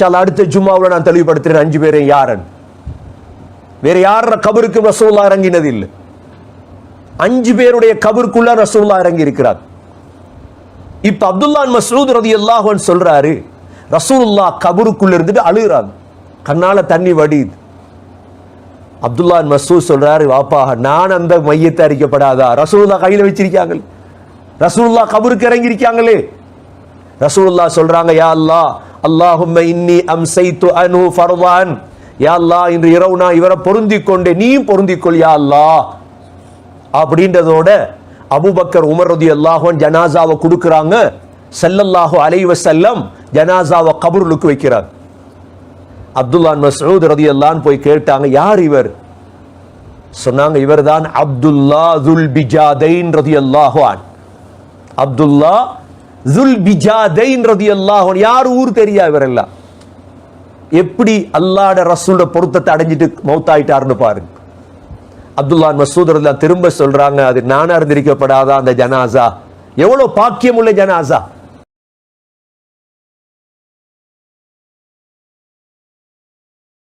இன்ஷால்லா அடுத்த ஜும்மாவுல நான் தெளிவுபடுத்துறேன். அஞ்சு பேரை யாரன்? வேற யார கபருக்கு ரசூல்லா இறங்கினது இல்லை அஞ்சு பேருடைய கபருக்குள்ள ரசூல்லா இறங்கி இருக்கிறார் இப்ப அப்துல்லான் மசூத் ரதி அல்லாஹன் சொல்றாரு ரசூல்லா கபருக்குள்ள இருந்துட்டு அழுகுறாங்க. கண்ணால தண்ணி வடியுது. அப்துல்லான் மசூத் சொல்றாரு வாப்பா நான் அந்த மையத்தை அறிக்கப்படாதா ரசூல்லா கையில வச்சிருக்காங்களே. ரசூல்லா கபருக்கு இறங்கி இருக்காங்களே ரசூலுல்லா சொல்றாங்க யா அல்லா அல்லாஹும் இன்னி அம்சைத்து அனு ஃபர்வான் யா அல்லா இன்று இரவு நான் இவரை பொருந்திக் கொண்டே நீயும் பொருந்திக்கொள் யா அல்லா அப்படின்றதோட அபூபக்கர் உமர் ரதி அல்லாஹன் ஜனாசாவை கொடுக்குறாங்க. செல்லல்லாஹோ அலைவ செல்லம் ஜனாசாவை கபருளுக்கு வைக்கிறார். அப்துல்லான் மசூத் ரதி அல்லான்னு போய் கேட்டாங்க யார் இவர்? சொன்னாங்க இவர்தான் அப்துல்லா துல் பிஜாதைன் ரதி அல்லாஹான் அப்துல்லா துல் பிஜாதைன் ரதி அல்லாஹான் யார் ஊர் தெரியா இவரெல்லாம்? எப்படி அல்லாட ரசூலோட பொருத்தத்தை அடைஞ்சிட்டு மௌத்தாயிட்டாருன்னு பாருங்க. அப்துல்லா மசூத் திரும்ப சொல்றாங்க அது நானா இருந்திருக்கப்படாதா அந்த ஜனாசா? எவ்வளவு பாக்கியம் உள்ள ஜனாசா?